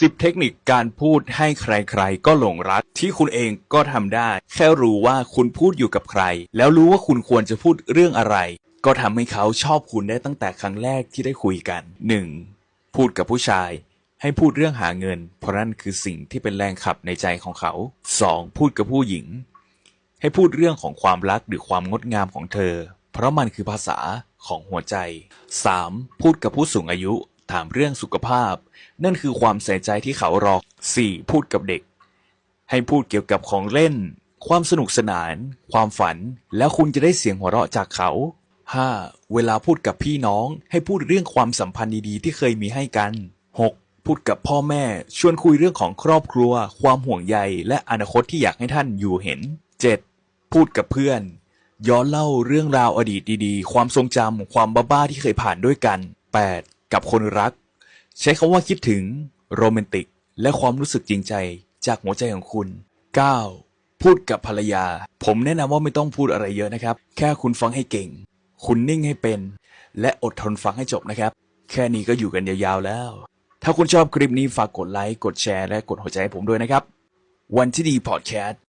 10 เทคนิคการพูดให้ใครๆ ก็หลงรักที่คุณเองก็ทำได้ แค่รู้ว่าคุณพูดอยู่กับใคร แล้วรู้ว่าคุณควรจะพูดเรื่องอะไร ก็ทำให้เขาชอบคุณได้ตั้งแต่ครั้งแรกที่ได้คุยกัน 1. พูดกับผู้ชาย ให้พูดเรื่องหาเงิน เพราะนั่นคือสิ่งที่เป็นแรงขับในใจของเขา 2. พูดกับผู้หญิง ให้พูดเรื่องของความรักหรือความงดงามของเธอ เพราะมันคือภาษาของหัวใจ 3. พูดกับผู้สูงอายุ ถามเรื่องสุขภาพ นั่นคือความใส่ใจที่เขารอ 4. พูดกับเด็ก ให้พูดเกี่ยวกับของเล่น ความสนุกสนาน ความฝัน แล้วคุณจะได้เสียงหัวเราะจากเขา 5. เวลาพูดกับพี่น้อง ให้พูดเรื่องความสัมพันธ์ดีๆ ที่เคยมีให้กัน 6. พูดกับพ่อแม่ ชวนคุยเรื่องของครอบครัว ความห่วงใย และอนาคตที่อยากให้ท่านอยู่เห็น 7. พูดกับเพื่อน ย้อนเล่าเรื่องราวอดีตดีๆ ความทรงจำความบ้าๆที่เคยผ่านด้วยกัน 8. กับคนรัก ใช้คำว่าคิดถึงโรแมนติก และความรู้สึกจริงใจจากหัวใจของคุณ 9. พูดกับภรรยา ผมแนะนำว่าไม่ต้องพูดอะไรเยอะนะครับ แค่คุณฟังให้เก่ง คุณนิ่งให้เป็น และอดทนฟังให้จบนะครับ แค่นี้ก็อยู่กันยาวๆแล้ว ถ้าคุณชอบคลิปนี้ฝากกดไลค์กดแชร์และกดหัวใจให้ผมด้วยนะครับ วันที่ดีพอดแคสต์